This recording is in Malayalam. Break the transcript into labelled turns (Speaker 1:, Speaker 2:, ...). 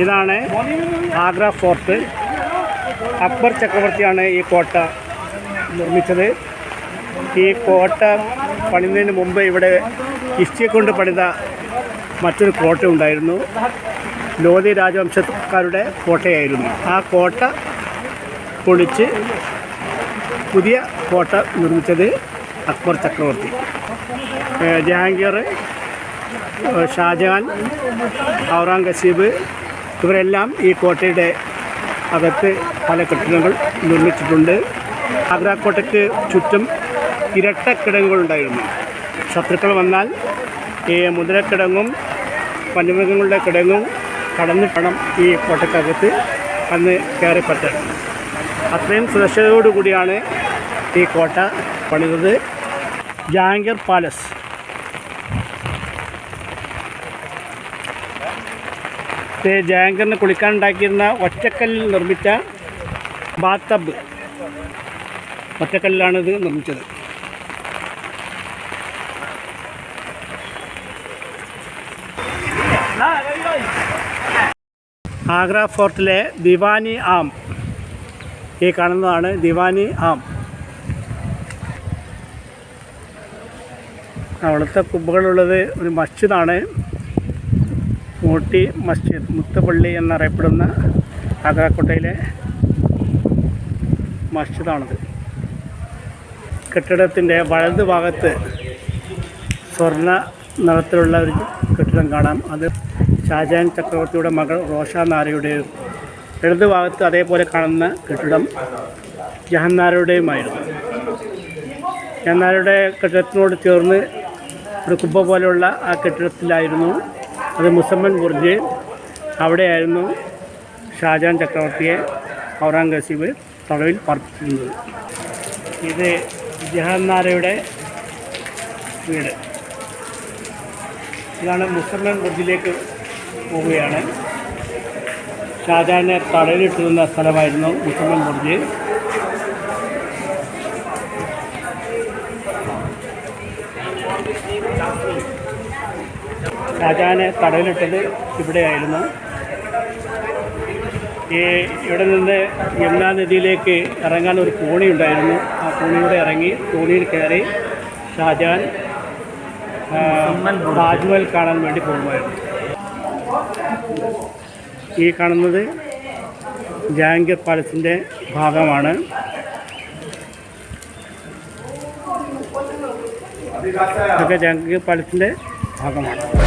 Speaker 1: ഇതാണ് ആഗ്ര ഫോർട്ട്. അക്ബർ ചക്രവർത്തിയാണ് ഈ കോട്ട നിർമ്മിച്ചത്. ഈ കോട്ട പണിതിന് മുമ്പ് ഇവിടെ ഇഷ്ടിയെ കൊണ്ട് പണിത മറ്റൊരു കോട്ട ഉണ്ടായിരുന്നു. ലോധി രാജവംശക്കാരുടെ കോട്ടയായിരുന്നു. ആ കോട്ട പൊളിച്ച് പുതിയ കോട്ട നിർമ്മിച്ചത് അക്ബർ ചക്രവർത്തി. ജഹാംഗീർ ഷാജഹാൻ ഔറംഗസീബ് ഇവരെല്ലാം ഈ കോട്ടയുടെ അകത്ത് പല കെട്ടിടങ്ങൾ നിർമ്മിച്ചിട്ടുണ്ട്. ആഗ്ര കോട്ടയ്ക്ക് ചുറ്റും ഇരട്ട കിടങ്ങുകളുണ്ടായിരുന്നു ശത്രുക്കൾ വന്നാൽ ഈ മുദ്രക്കിടങ്ങും വന്യമൃഗങ്ങളുടെ കിടങ്ങും കടന്നു വേണം ഈ കോട്ടയ്ക്കകത്ത് അന്ന് കയറിപ്പറ്റാൻ അത്രയും സുരക്ഷയോടുകൂടിയാണ് ഈ കോട്ട പണിതത്. ജഹാംഗീർ പാലസ്. കുളിക്കാൻ ഉണ്ടാക്കിയിരുന്ന ഒറ്റക്കല്ലിൽ നിർമ്മിച്ച ബാത്തബ്. ഒറ്റക്കല്ലിലാണ് ഇത് നിർമ്മിച്ചത്. ആഗ്ര ഫോർട്ടിലെ ദിവാനി ആം. ഈ കാണുന്നതാണ് ദിവാനി ആം. അവിടുത്തെ കുബ്ബകളുള്ളത് ഒരു മസ്ജിദാണ്. ഊട്ടി മസ്ജിദ് മുത്തപ്പള്ളി എന്നറിയപ്പെടുന്ന ആഗ്രാക്കോട്ടയിലെ മസ്ജിദാണത്. കെട്ടിടത്തിന്റെ വലത് ഭാഗത്ത് സ്വർണ നിറത്തിലുള്ള ഒരു കെട്ടിടം കാണാം. അത് ഷാജഹാൻ ചക്രവർത്തിയുടെ മകൾ റോഷ നാരയുടെയും ഇടത് ഭാഗത്ത് അതേപോലെ കാണുന്ന കെട്ടിടം ജഹന്നാരയുടെയുമായിരുന്നു ജഹന്നാരയുടെ കെട്ടിടത്തിനോട് ചേർന്ന് ഒരു കുബ്ബ പോലെയുള്ള ആ കെട്ടിടത്തിലായിരുന്നു അത് മുസമ്മൻ ബുർജ് അവിടെയായിരുന്നു ഷാജാൻ ചക്രവർത്തിയെ ഔറംഗസീബ് തടവിൽ പാർപ്പിച്ചിരുന്നത്. ഇത് ജഹാന്നാരയുടെ വീട്. ഇതാണ് മുസമ്മൻ ബുർജിലേക്ക് പോവുകയാണ്. ഷാജഹാനെ തടവിലിട്ടിരുന്ന സ്ഥലമായിരുന്നു മുസമ്മൻ ബുർജ് ഷാജഹാനെ തടവിലിട്ടത് ഇവിടെയായിരുന്നു. ഈ ഇവിടെ നിന്ന് യമുനാ നദിയിലേക്ക് ഇറങ്ങാൻ ഒരു കോണി ഉണ്ടായിരുന്നു. ആ കോണിയുടെ ഇറങ്ങി തോണിയിൽ കയറി ഷാജാൻ താജ്മഹൽ കാണാൻ വേണ്ടി പോകുമായിരുന്നു. ഈ കാണുന്നത് ജഹാംഗീർ പാലസിന്റെ ഭാഗമാണ്. ഇതൊക്കെ ജഹാംഗീർ പാലസിന്റെ ഭാഗമാണ്.